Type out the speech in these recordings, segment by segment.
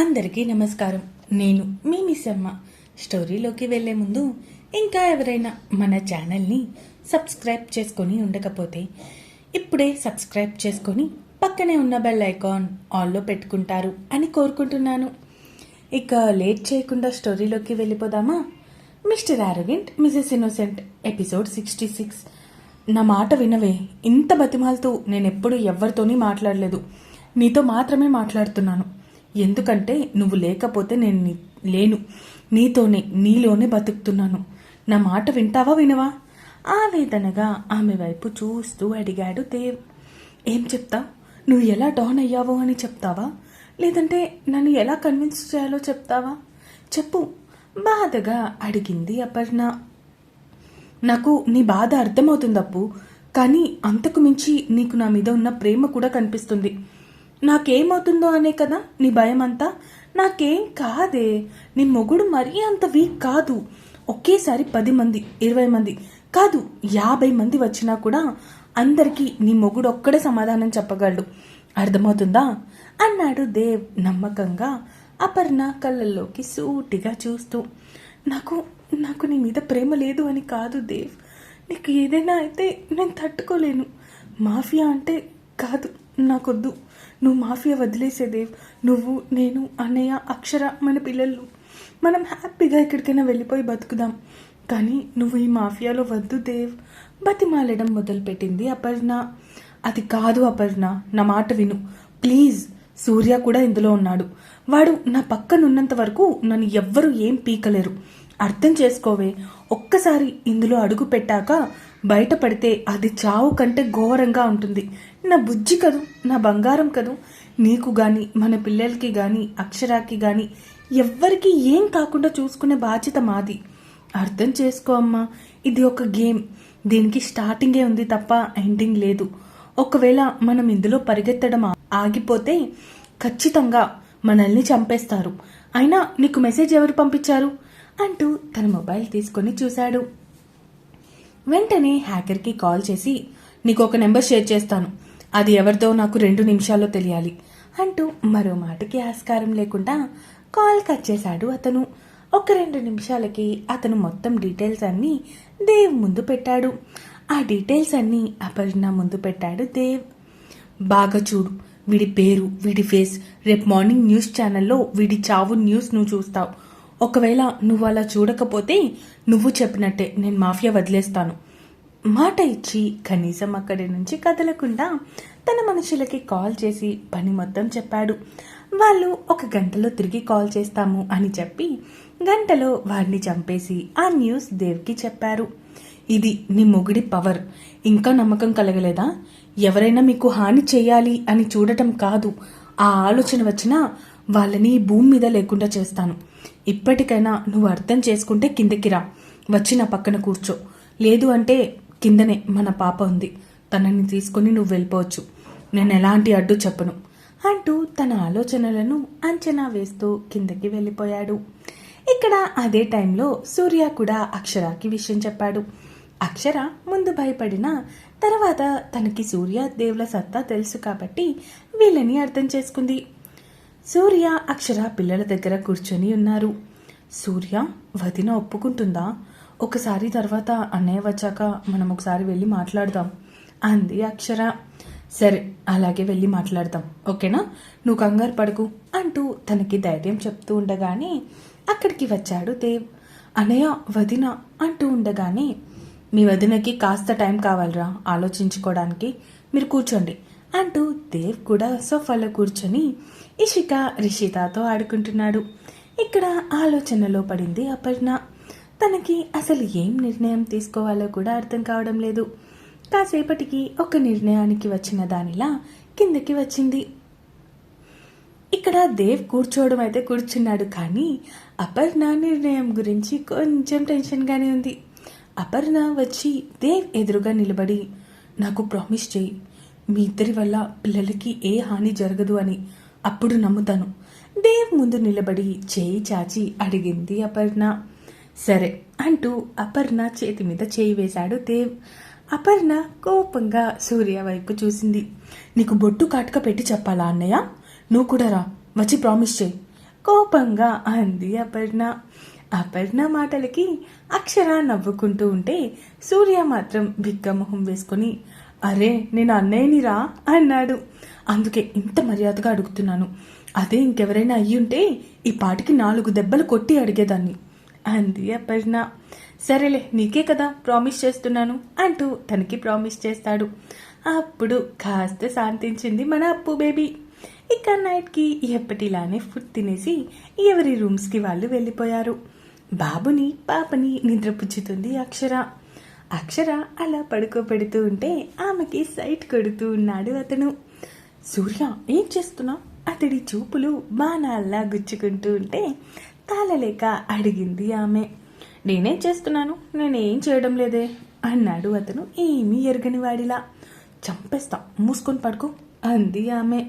అందరికీ నమస్కారం. నేను మీ మిస్ అమ్మ. స్టోరీలోకి వెళ్ళే ముందు ఇంకా ఎవరైనా మన ఛానల్ని సబ్స్క్రైబ్ చేసుకొని ఉండకపోతే ఇప్పుడే సబ్స్క్రైబ్ చేసుకొని పక్కనే ఉన్న బెల్ ఐకాన్ ఆల్లో పెట్టుకుంటారు అని కోరుకుంటున్నాను. ఇక లేట్ చేయకుండా స్టోరీలోకి వెళ్ళిపోదామా? Mr arrogant Mrs innocent episode sixty six. నా మాట వినవే. ఇంత బతిమాలతో నేను ఎప్పుడు ఎవరితోని మాట్లాడలేదు. నీతో మాత్రమే మాట్లాడుతున్నాను. ఎందుకంటే నువ్వు లేకపోతే నేను లేను. నీతోనే నీలోనే బతుకుతున్నాను. నా మాట వింటావా వినవా? ఆవేదనగా ఆమె వైపు చూస్తూ అడిగాడు దేవ్. ఏం చెప్తావు నువ్వు ఎలా డౌన్ అయ్యావో అని చెప్తావా? లేదంటే నన్ను ఎలా కన్విన్స్ చేయాలో చెప్తావా? చెప్పు. బాధగా అడిగింది అపర్ణ. నాకు నీ బాధ అర్థమవుతుంది అప్పు కానీ అంతకు మించి నీకు నా మీద ఉన్న ప్రేమ కూడా కనిపిస్తుంది. నాకేమవుతుందో అనే కదా నీ భయం అంతా నాకేం కాదే. నీ మొగుడు మరీ అంత వీక్ కాదు. ఒకేసారి పది మంది ఇరవై మంది కాదు యాభై మంది వచ్చినా కూడా అందరికీ నీ మొగుడు ఒక్కడే సమాధానం చెప్పగలడు. అర్థమవుతుందా? అన్నాడు దేవ్ నమ్మకంగా అపర్ణ కళ్ళల్లోకి సూటిగా చూస్తూ. నాకు నాకు నీ మీద ప్రేమ లేదు అని కాదు దేవ్. నీకు ఏదైనా అయితే నేను తట్టుకోలేను. మాఫియా అంటే కాదు నాకొద్దు. నువ్వు మాఫియా వదిలేసే దేవ్. నువ్వు నేను అన్నయ్య అక్షర మన పిల్లలు. మనం హ్యాపీగా ఎక్కడికైనా వెళ్ళిపోయి బతుకుదాం. కానీ నువ్వు ఈ మాఫియాలో వద్దు దేవ్. బతిమాలడం మొదలుపెట్టింది అపర్ణ. అది కాదు అపర్ణ నా మాట విను. ప్లీజ్ సూర్య కూడా ఇందులో ఉన్నాడు. వాడు నా పక్కనున్నంత వరకు నన్ను ఎవ్వరూ ఏం పీకలేరు. అర్థం చేసుకోవే ఒక్కసారి ఇందులో అడుగు పెట్టాక బయటపడితే అది చావు కంటే ఘోరంగా ఉంటుంది. నా బుజ్జి కదూ నా బంగారం కదూ నీకు గాని మన పిల్లలకి గాని అక్షరాకి గాని ఎవ్వరికి ఏం కాకుండా చూసుకునే బాధ్యత మాది. అర్థం చేసుకో అమ్మా ఇది ఒక గేమ్. దీనికి స్టార్టింగే ఉంది తప్ప ఎండింగ్ లేదు. ఒకవేళ మనం ఇందులో పరిగెత్తడం ఆగిపోతే ఖచ్చితంగా మనల్ని చంపేస్తారు. అయినా నీకు మెసేజ్ ఎవరు పంపించారు? అంటూ తన మొబైల్ తీసుకొని చూశాడు. వెంటనే హ్యాకర్కి కాల్ చేసి నీకు ఒక నెంబర్ షేర్ చేస్తాను. అది ఎవరిదో నాకు రెండు నిమిషాల్లో తెలియాలి అంటూ మరో మాటకి ఆస్కారం లేకుండా కాల్ కట్ చేశాడు అతను. ఒక రెండు నిమిషాలకి అతను మొత్తం డీటెయిల్స్ అన్నీ దేవ్ ముందు పెట్టాడు. ఆ డీటెయిల్స్ అన్నీ అపర్ణ ముందు పెట్టాడు దేవ్. బాగా చూడు వీడి పేరు వీడి ఫేస్ రేపు మార్నింగ్ న్యూస్ ఛానల్లో వీడి చావు న్యూస్ నువ్వు చూస్తావు. ఒకవేళ నువ్వు అలా చూడకపోతే నువ్వు చెప్పినట్టే నేను మాఫియా వదిలేస్తాను. మాట ఇచ్చి కనీసం అక్కడి నుంచి కదలకుండా తన మనుషులకి కాల్ చేసి పని మొత్తం చెప్పాడు. వాళ్ళు ఒక గంటలో తిరిగి కాల్ చేస్తాము అని చెప్పి గంటలో వాడిని చంపేసి ఆ న్యూస్ దేవ్కి చెప్పారు. ఇది నీ మొగుడి పవర్. ఇంకా నమ్మకం కలగలేదా? ఎవరైనా మీకు హాని చేయాలి అని చూడటం కాదు. ఆ ఆలోచన వచ్చినా వాళ్ళని భూమి మీద లేకుండా చేస్తాను. ఇప్పటికైనా నువ్వు అర్థం చేసుకుంటే కిందకి రా. వచ్చి నా పక్కన కూర్చో. లేదు అంటే కిందనే మన పాప ఉంది. తనని తీసుకొని నువ్వు వెళ్ళిపోవచ్చు. నేను ఎలాంటి అడ్డు చెప్పను. అంటూ తన ఆలోచనలను అంచనా వేస్తూ కిందకి వెళ్ళిపోయాడు. ఇక్కడ అదే టైంలో సూర్య కూడా అక్షరాకి విషయం చెప్పాడు. అక్షర ముందు భయపడిన తర్వాత తనకి సూర్య దేవుల సత్తా తెలుసు కాబట్టి వీళ్ళని అర్థం చేసుకుంది. సూర్య అక్షర పిల్లల దగ్గర కూర్చొని ఉన్నారు. సూర్య వదిన ఒప్పుకుంటుందా? ఒకసారి తర్వాత అన్నయ్య వచ్చాక మనం ఒకసారి వెళ్ళి మాట్లాడదాం అంది అక్షర. సరే అలాగే వెళ్ళి మాట్లాడదాం ఓకేనా? నువ్వు కంగారు పడకు అంటూ తనకి ధైర్యం చెప్తూ ఉండగానే అక్కడికి వచ్చాడు దేవ్. అన్నయ్య వదిన అంటూ ఉండగానే మీ వదినకి కాస్త టైం కావాలరా ఆలోచించుకోవడానికి. మీరు కూర్చోండి అంటూ దేవ్ కూడా సోఫాలో కూర్చొని ఇషిక రిషితాతో ఆడుకుంటున్నాడు. ఇక్కడ ఆలోచనలో పడింది అపర్ణ. తనకి అసలు ఏం నిర్ణయం తీసుకోవాలో కూడా అర్థం కావడం లేదు. కాసేపటికి ఒక నిర్ణయానికి వచ్చిన దానిలా కిందకి వచ్చింది. ఇక్కడ దేవ్ కూర్చోవడం అయితే కూర్చున్నాడు కానీ అపర్ణ నిర్ణయం గురించి కొంచెం టెన్షన్గానే ఉంది. అపర్ణ వచ్చి దేవ్ ఎదురుగా నిలబడి నాకు ప్రామిస్ చేయి మీ ఇద్దరి వల్ల పిల్లలకి ఏ హాని జరగదు అని అప్పుడు నమ్ముతాను. దేవ్ ముందు నిలబడి చేయి చాచి అడిగింది అపర్ణ. సరే అంటూ అపర్ణ చేతి మీద చేయి వేశాడు దేవ్. అపర్ణ కోపంగా సూర్య వైపు చూసింది. నీకు బొట్టు కాటుక పెట్టి చెప్పాలా అన్నయ్య? నువ్వు కూడా రా వచ్చి ప్రామిస్ చేయి. కోపంగా అంది అపర్ణ. అపర్ణ మాటలకి అక్షర నవ్వుకుంటూ ఉంటే సూర్య మాత్రం బిక్కమొహం వేసుకొని అరే నేను అన్నయ్యనిరా అన్నాడు. అందుకే ఇంత మర్యాదగా అడుగుతున్నాను. అదే ఇంకెవరైనా అయ్యుంటే ఈ పాటికి నాలుగు దెబ్బలు కొట్టి అడిగేదాన్ని. అంది అపర్ణ. సరేలే నీకే కదా ప్రామిస్ చేస్తున్నాను అంటూ తనకి ప్రామిస్ చేస్తాడు. అప్పుడు కాస్త శాంతించింది మన అప్పు బేబీ. ఇక నైట్కి ఎప్పటిలానే ఫుడ్ తినేసి ఎవరి రూమ్స్కి వాళ్ళు వెళ్ళిపోయారు. బాబుని పాపని నిద్రపుచ్చుతుంది అక్షర. అక్షర అలా పడుకోబెడుతూ ఉంటే ఆమెకి సైట్ కొడుతూ ఉన్నాడు అతను. సూర్య ఏం చేస్తున్నావు? అతడి చూపులు బాణాల్లా గుచ్చుకుంటూ ఉంటే తాళలేక అడిగింది ఆమె. నేనేం చేస్తున్నాను? నేనేం చేయడం లేదే? అన్నాడు అతను ఏమీ ఎరగని వాడిలా. చంపేస్తా మూసుకొని పడుకో అంది ఆమె.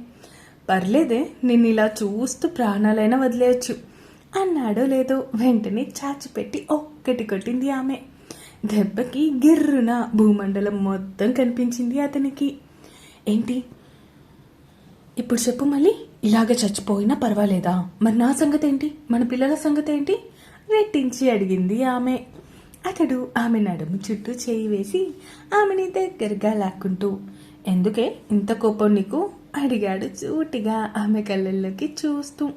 పర్లేదే నిన్ను ఇలా చూస్తూ ప్రాణాలైనా వదిలేయచ్చు అన్నాడో లేదో వెంటనే చాచిపెట్టి ఒక్కటి కొట్టింది ఆమె. దెబ్బకి గిర్రున భూమండలం మొత్తం కనిపించింది అతనికి. ఏంటి? ఇప్పుడు చెప్పు మళ్ళీ. ఇలాగ చచ్చిపోయినా పర్వాలేదా? మరి నా సంగతి ఏంటి మన పిల్లల సంగతి ఏంటి రెట్టించి అడిగింది ఆమె. అతడు ఆమె నడుము చుట్టూ చేయి వేసి ఆమెని దగ్గరగా లాక్కుంటూ ఎందుకే ఇంత కోపం నీకు? అడిగాడు చూటిగా ఆమె కళ్ళల్లోకి చూస్తూ.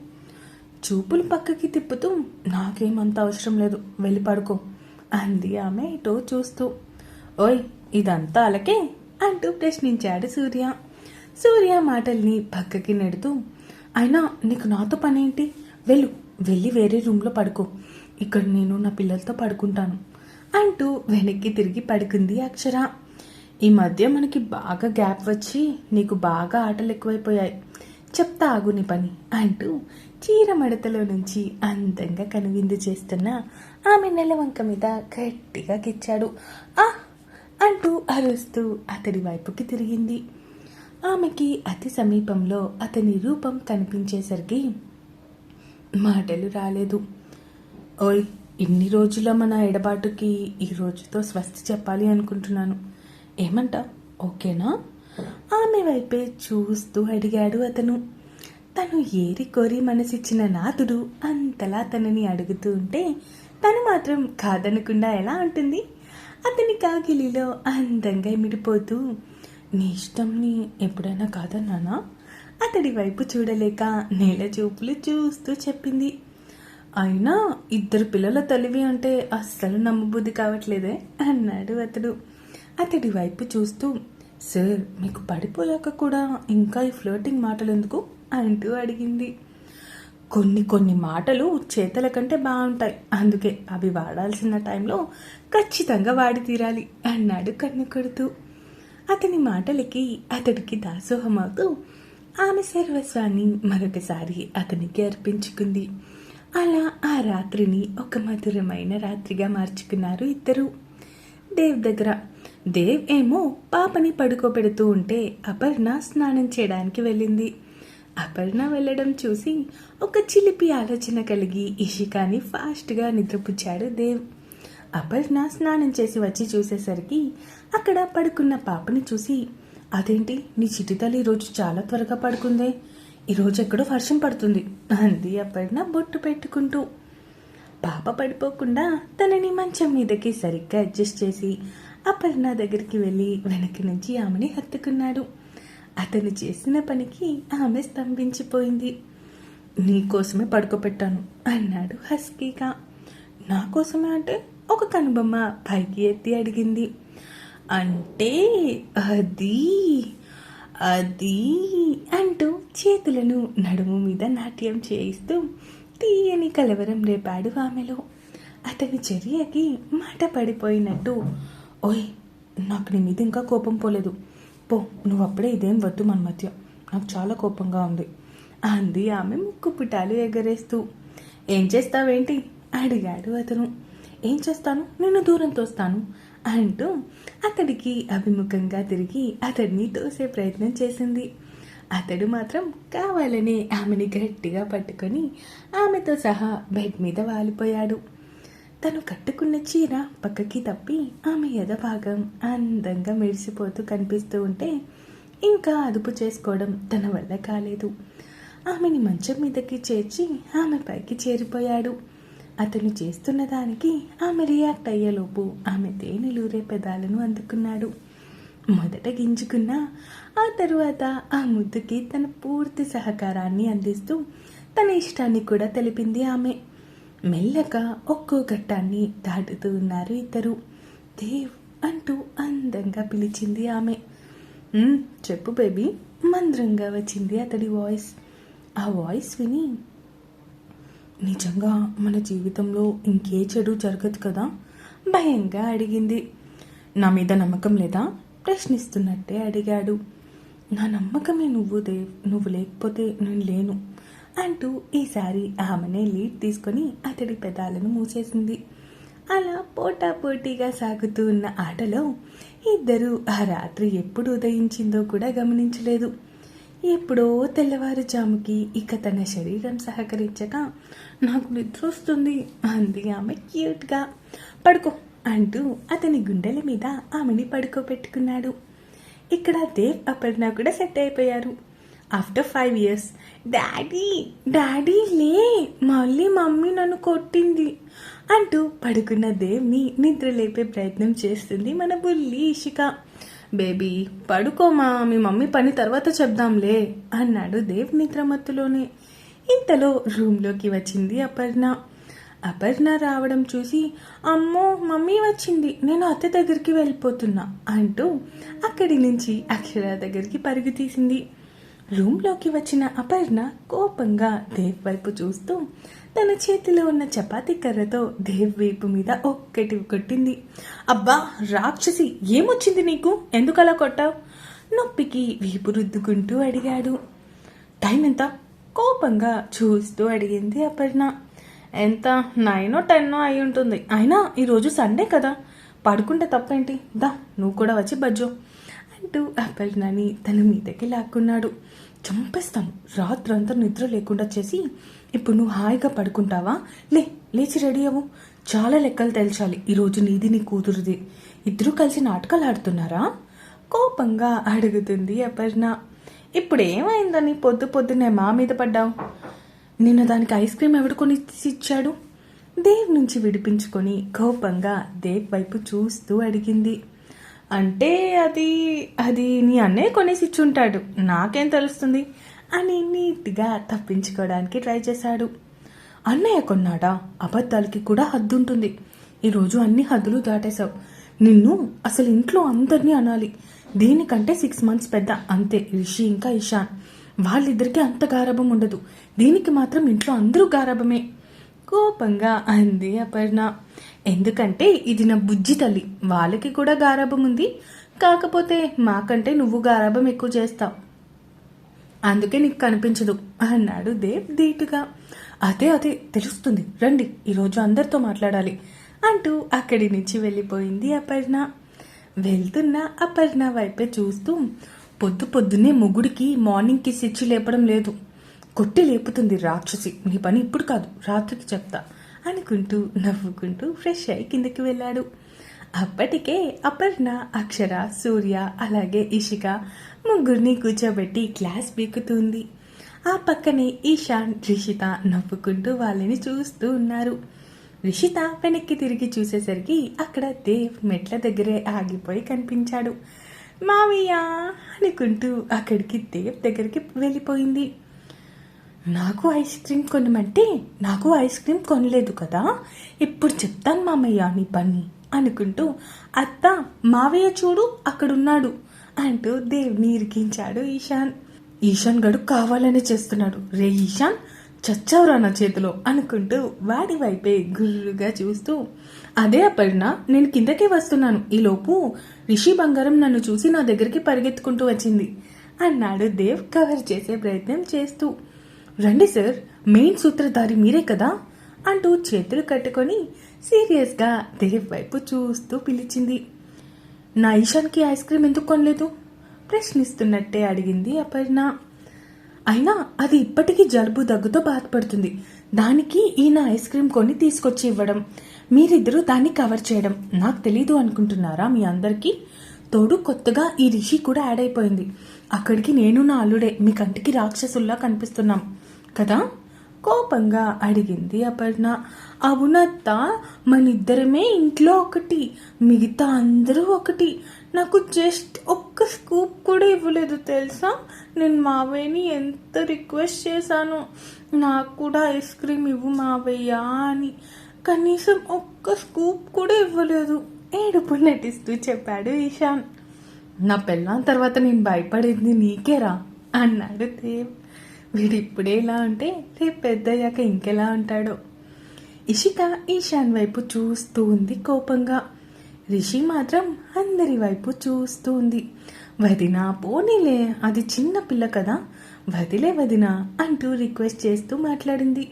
చూపులు పక్కకి తిప్పుతూ నాకేమంత అవసరం లేదు. వెళ్ళి పడుకో. అంది ఆమె ఇటో చూస్తూ. ఓయ్ ఇదంతా అలకే అంటూ ప్రశ్నించాడు సూర్య. సూర్య మాటల్ని పక్కకి నెడుతూ అయినా నీకు నాతో పనేంటి? వెళ్ళు వెళ్ళి వేరే రూమ్లో పడుకో. ఇక్కడ నేను నా పిల్లలతో పడుకుంటాను అంటూ వెనక్కి తిరిగి పడుకుంది అక్షర. ఈ మధ్య మనకి బాగా గ్యాప్ వచ్చి నీకు బాగా ఆటలు ఎక్కువైపోయాయి. చెప్తా ఆగు నీ పని అంటూ చీర మడతలో నుంచి అందంగా కనువిందు చేస్తున్న ఆమె నెలవంక మీద గట్టిగా గిచ్చాడు. ఆ! అంటూ అరుస్తూ అతడి వైపుకి తిరిగింది. ఆమెకి అతి సమీపంలో అతని రూపం కనిపించేసరికి మాటలు రాలేదు. ఓయ్ ఇన్ని రోజుల మన ఎడబాటుకి ఈ రోజుతో స్వస్తి చెప్పాలి అనుకుంటున్నాను. ఏమంటా? ఓకేనా? ఆమె వైపే చూస్తూ అడిగాడు అతను. తను ఏరి కోరి మనసిచ్చిన నాథుడు అంతలా తనని అడుగుతూ ఉంటే తను మాత్రం కాదనకుండా ఎలా ఉంటుంది అతని కాకిలిలో అందంగా మిడిపోతూ నీ ఇష్టంని ఎప్పుడైనా కాదన్నానా? అతడి వైపు చూడలేక నేల చూపులు చూస్తూ చెప్పింది. అయినా ఇద్దరు పిల్లల తల్లివి అంటే అస్సలు నమ్మబుద్ధి కావట్లేదే అన్నాడు అతడు. అతడి వైపు చూస్తూ సార్ మీకు పడిపోలేక కూడా ఇంకా ఈ ఫ్లోటింగ్ మాటలు ఎందుకు అంటూ అడిగింది. కొన్ని కొన్ని మాటలు చేతల కంటే బాగుంటాయి. అందుకే అవి వాడాల్సిన టైంలో ఖచ్చితంగా వాడి తీరాలి అన్నాడు కన్ను కొడుతూ అతని మాటలకి అతడికి దాసోహమవుతూ ఆమె సర్వస్వాన్ని మరొకసారి అతనికి అర్పించుకుంది. అలా ఆ రాత్రిని ఒక మధురమైన రాత్రిగా మార్చుకున్నారు ఇద్దరు. దేవ్ దగ్గర దేవ్ ఏమో పాపని పడుకోబెడుతూ ఉంటే అపర్ణ స్నానం చేయడానికి వెళ్ళింది. అపర్ణ వెళ్ళడం చూసి ఒక చిలిపి ఆలోచన కలిగి ఇషికాని ఫాస్ట్గా నిద్రపుచ్చాడు దేవ్. అపర్ణ స్నానం చేసి వచ్చి చూసేసరికి అక్కడ పడుకున్న పాపని చూసి అదేంటి? నీ చిటితల్లి ఈరోజు చాలా త్వరగా పడుకుందే. ఈరోజు ఎక్కడో వర్షం పడుతుంది అంది అపర్ణ బొట్టు పెట్టుకుంటూ. పాప పడిపోకుండా తనని మంచం మీదకి సరిగ్గా అడ్జస్ట్ చేసి అపర్ణ దగ్గరికి వెళ్ళి వెనక్కి నుంచి ఆమెని హత్తుకున్నాడు. అతను చేసిన పనికి ఆమె స్తంభించిపోయింది. నీకోసమే పడుకోబెట్టాను అన్నాడు హస్కీగా. నా కోసమే అంటే ఒక కనుబొమ్మ పైకి ఎత్తి అడిగింది. అంటే అది అది అంటూ చేతులను నడుము మీద నాట్యం చేయిస్తూ తీయని కలవరం రేపాడు ఆమెలో. అతని చర్యకి మాట పడిపోయినట్టు ఓయ్ నాకు నీ మీద ఇంకా కోపం పోలేదు. పో నువ్వు అప్పుడే ఇదేం వద్దు మన మధ్య. నాకు చాలా కోపంగా ఉంది. అంది ఆమె ముక్కు పుటాలు ఎగరేస్తూ. ఏం చేస్తావేంటి? అడిగాడు అతను. ఏం చేస్తాను? నిన్ను దూరం తోస్తాను అంటూ అతడికి అభిముఖంగా తిరిగి అతడిని తోసే ప్రయత్నం చేసింది. అతడు మాత్రం కావాలని ఆమెని గట్టిగా పట్టుకొని ఆమెతో సహా బెడ్ మీద వాలిపోయాడు. తను కట్టుకున్న చీర పక్కకి తప్పి ఆమె ఎదభాగం అందంగా మెరిసిపోతూ కనిపిస్తూ ఉంటే ఇంకా అదుపు చేసుకోవడం తన వల్ల కాలేదు. ఆమెని మంచం మీదకి చేర్చి ఆమె పైకి చేరిపోయాడు. అతను చేస్తున్న దానికి ఆమె రియాక్ట్ అయ్యేలోపు ఆమె తేనెలూరే పెదాలను అందుకున్నాడు. మొదట గింజుకున్న ఆ తరువాత ఆ ముద్దుకి తన పూర్తి సహకారాన్ని అందిస్తూ తన ఇష్టాన్ని కూడా తెలిపింది ఆమె. మెల్లగా ఒక్కో ఘట్టాన్ని దాటుతూ ఉన్నారు ఇద్దరు. దేవ్ అంటూ అందంగా పిలిచింది ఆమె. చెప్పు బేబీ మంద్రంగా వచ్చింది అతడి వాయిస్. ఆ వాయిస్ విని నిజంగా మన జీవితంలో ఇంకే చెడు జరగదు కదా? భయంగా అడిగింది. నా మీద నమ్మకం లేదా? ప్రశ్నిస్తున్నట్టే అడిగాడు. నా నమ్మకమే నువ్వు దేవ్. నువ్వు లేకపోతే నేను లేను. అంటూ ఈసారి ఆమెనే లీడ్ తీసుకొని అతడి పెదాలను మూసేసింది. అలా పోటాపోటీగా సాగుతూ ఉన్న ఆటలో ఇద్దరూ ఆ రాత్రి ఎప్పుడు ఉదయించిందో కూడా గమనించలేదు. ఎప్పుడో తెల్లవారుజాముకి ఇక తన శరీరం సహకరించక నాకు నిద్ర వస్తుంది అంది ఆమె క్యూట్గా. పడుకో అంటూ అతని గుండెల మీద ఆమెని పడుకోబెట్టుకున్నాడు. ఇక్కడ దేవ్ అపర్ణ కూడా సెట్ అయిపోయారు. After five years daddy daddy లే మళ్ళీ మమ్మీ నన్ను కొట్టింది. అంటూ పడుకున్న దేవ్ని నిద్ర లేపే ప్రయత్నం చేస్తుంది మన బుల్లి ఇషిక. బేబీ పడుకోమా మీ మమ్మీ పని తర్వాత చెప్దాంలే అన్నాడు దేవ్ నిద్రమత్తులోనే. ఇంతలో రూమ్లోకి వచ్చింది అపర్ణ. అపర్ణ రావడం చూసి అమ్మో మమ్మీ వచ్చింది నేను అత్త దగ్గరికి వెళ్ళిపోతున్నా అంటూ అక్కడి నుంచి అక్షర దగ్గరికి పరుగు తీసింది. రూమ్లోకి వచ్చిన అపర్ణ కోపంగా దేవ్ వైపు చూస్తూ తన చేతిలో ఉన్న చపాతీ కర్రతో దేవ్ వైపు మీద ఒక్కటి కొట్టింది. అబ్బా రాక్షసి ఏమొచ్చింది నీకు? ఎందుకలా కొట్టావు? నొప్పికి వీపు రుద్దుకుంటూ అడిగాడు. టైం ఎంత కోపంగా చూస్తూ అడిగింది అపర్ణ. ఎంత? నైనో టెన్నో అయి ఉంటుంది. అయినా ఈరోజు సండే కదా. పడుకుంటే తప్పేంటి? దా నువ్వు కూడా వచ్చి బజ్జో. అంటూ అపర్ణని తన మీదకి లాక్కున్నాడు. చంపేస్తాను. రాత్రంతా నిద్ర లేకుండా చేసి ఇప్పుడు నువ్వు హాయిగా పడుకుంటావా? లే లేచి రెడీ అవ్వు. చాలా లెక్కలు తెల్చాలి. ఈరోజు నీది నీ కూతురుది. ఇద్దరూ కలిసి నాటకాలు ఆడుతున్నారా? కోపంగా అడుగుతుంది అపర్ణ. ఇప్పుడు ఏమైందని పొద్దు పొద్దునే మా మీద పడ్డావు? నిన్న దానికి ఐస్ క్రీమ్ ఎవడుకొని ఇచ్చాడు దేవ్ నుంచి విడిపించుకొని కోపంగా దేవ్ వైపు చూస్తూ అడిగింది. అంటే అది అది నీ అన్నయ్య కొనేసి ఇచ్చుంటాడు నాకేం తెలుస్తుంది? అని నీట్గా తప్పించుకోవడానికి ట్రై చేశాడు. అన్నయ్య కొన్నాడా? అబద్ధాలకి కూడా హద్దు ఉంటుంది ఈరోజు అన్ని హద్దులు దాటేశావు. నిన్ను అసలు ఇంట్లో అందరినీ అనాలి. దీనికంటే సిక్స్ మంత్స్ పెద్ద అంతే. రిషి ఇంకా ఇషాన్. వాళ్ళిద్దరికీ అంత గారాభం ఉండదు. దీనికి మాత్రం ఇంట్లో అందరూ గారాభమే. కోపంగా అంది అపర్ణ. ఎందుకంటే ఇది నా బుజ్జి తల్లి. వాళ్ళకి కూడా గారాభం ఉంది. కాకపోతే మాకంటే నువ్వు గారాభం ఎక్కువ చేస్తావు. అందుకే నీకు కనిపించదు అన్నాడు దేవ్ ధీటుగా. అదే అదే తెలుస్తుంది. రండి ఈరోజు అందరితో మాట్లాడాలి అంటూ అక్కడి నుంచి వెళ్ళిపోయింది అపర్ణ. వెళ్తున్న అపర్ణ వైపే చూస్తూ పొద్దు పొద్దున్నే మొగుడికి మార్నింగ్ కిస్ ఇచ్చి లేపడం లేదు. కొట్టి లేపుతుంది రాక్షసి. నీ పని ఇప్పుడు కాదు రాత్రికి చెప్తా అనుకుంటూ నవ్వుకుంటూ ఫ్రెష్ అయి కిందకి వెళ్ళాడు. అప్పటికే అపర్ణ అక్షర సూర్య అలాగే ఇషిక ముగ్గురిని కూర్చోబెట్టి క్లాస్ బీకుతుంది. ఆ పక్కనే ఈశాన్ రిషిత నవ్వుకుంటూ వాళ్ళని చూస్తూ ఉన్నారు. రిషిత వెనక్కి తిరిగి చూసేసరికి అక్కడ దేవ్ మెట్ల దగ్గరే ఆగిపోయి కనిపించాడు. మావయ్య! అనుకుంటూ అక్కడికి దేవ్ దగ్గరికి వెళ్ళిపోయింది. నాకు ఐస్ క్రీమ్ కొనమంటే నాకు ఐస్ క్రీమ్ కొనలేదు కదా? ఇప్పుడు చెప్తాను మామయ్య నీ పని అనుకుంటూ అత్త మావయ్య చూడు అక్కడున్నాడు అంటూ దేవుని ఇరికించాడు ఈశాన్. ఈశాన్ గడు కావాలని చేస్తున్నాడు. రే ఈశాన్ చచ్చావురా నా చేతిలో అనుకుంటూ వాడి వైపే గుర్రుగా చూస్తూ అదే అపర్ణ నేను కిందకే వస్తున్నాను. ఈలోపు రిషి బంగారం నన్ను చూసి నా దగ్గరికి పరిగెత్తుకుంటూ వచ్చింది అన్నాడు దేవ్ కవర్ చేసే ప్రయత్నం చేస్తూ. రండి సార్ మెయిన్ సూత్రధారి మీరే కదా అంటూ చేతులు కట్టుకొని సీరియస్గా దేవ్ వైపు చూస్తూ పిలిచింది. నా ఈశాన్కి ఐస్ క్రీమ్ ఎందుకు కొనలేదు? ప్రశ్నిస్తున్నట్టే అడిగింది అపర్ణ. అయినా అది ఇప్పటికీ జలుబు దగ్గుతో బాధపడుతుంది. దానికి ఈయన ఐస్ క్రీమ్ కొని తీసుకొచ్చి ఇవ్వడం మీరిద్దరూ దాన్ని కవర్ చేయడం నాకు తెలీదు అనుకుంటున్నారా మీ అందరికీ? తోడు కొత్తగా ఈ రిషి కూడా యాడ్ అయిపోయింది. అక్కడికి నేను నా అల్లుడే మీ కంటికి రాక్షసుల్లా కనిపిస్తున్నాం. కదా? కోపంగా అడిగింది అపర్ణ. అవునత్త మనిద్దరమే ఇంట్లో ఒకటి. మిగతా అందరూ ఒకటి. నాకు జస్ట్ ఒక్క స్కూప్ కూడా ఇవ్వలేదు తెలుసా? నేను మావయ్యని ఎంత రిక్వెస్ట్ చేశాను. నాకు కూడా ఐస్ క్రీమ్ ఇవ్వు మావయ్య అని. కనీసం ఒక్క స్కూప్ కూడా ఇవ్వలేదు. ఏడుపు నటిస్తూ చెప్పాడు ఈశాన్. నా పెళ్ళాం తర్వాత నేను భయపడింది నీకేరా? అన్నాడు దేవ్. వీడు ఇప్పుడే ఇలా ఉంటే రేపు పెద్దయ్యాక ఇంకెలా ఉంటాడో? ఇషిత ఈశాన్ వైపు చూస్తూ ఉంది కోపంగా. రిషి మాత్రం అందరి వైపు చూస్తూ ఉంది. వదినా పోనీలే అది చిన్న పిల్ల కదా. వదిలే వదినా అంటూ రిక్వెస్ట్ చేస్తూ మాట్లాడింది.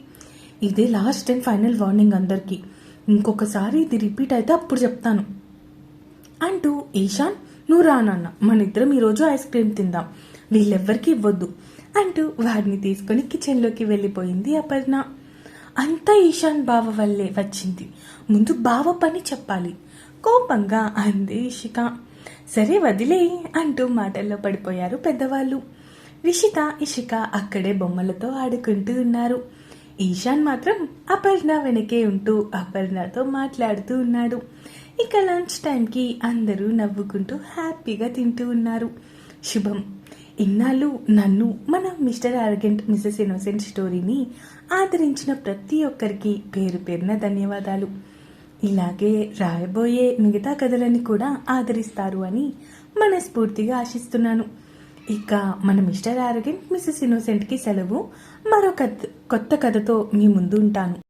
ఇదే లాస్ట్ అండ్ ఫైనల్ వార్నింగ్ అందరికీ. ఇంకొకసారి ఇది రిపీట్ అయితే అప్పుడు చెప్తాను. అంటూ ఈశాన్ నువ్వు రానన్న మన ఇద్దరం ఈరోజు ఐస్ క్రీమ్ తిందాం. వీళ్ళెవ్వరికి ఇవ్వద్దు. అంటూ వాడిని తీసుకొని కిచెన్లోకి వెళ్ళిపోయింది అపర్ణ. అంతా ఈశాన్ బావ వల్లే వచ్చింది. ముందు బావ పని చెప్పాలి. కోపంగా అంది ఇషిక. సరే వదిలే అంటూ మాటల్లో పడిపోయారు పెద్దవాళ్ళు. రిషిత ఇషిక అక్కడే బొమ్మలతో ఆడుకుంటూ ఉన్నారు. ఈశాన్ మాత్రం అపర్ణ వెనకే ఉంటూ అపర్ణతో మాట్లాడుతూ ఉన్నాడు. ఇక లంచ్ టైంకి అందరూ నవ్వుకుంటూ హ్యాపీగా తింటూ ఉన్నారు. శుభం. ఇన్నాళ్ళు నన్ను మన మిస్టర్ ఆర్గెంట్ మిసెస్ ఇన్నోసెంట్ స్టోరీని ఆదరించిన ప్రతి ఒక్కరికి పేరు పేరున ధన్యవాదాలు. ఇలాగే రాయబోయే మిగతా కథలని కూడా ఆదరిస్తారు అని మనస్ఫూర్తిగా ఆశిస్తున్నాను. ఇక మన మిస్టర్ ఆరోగ్యం మిస్సెస్ ఇన్నోసెంట్కి సెలవు. మరో కథ కొత్త కథతో మీ ముందు ఉంటాను.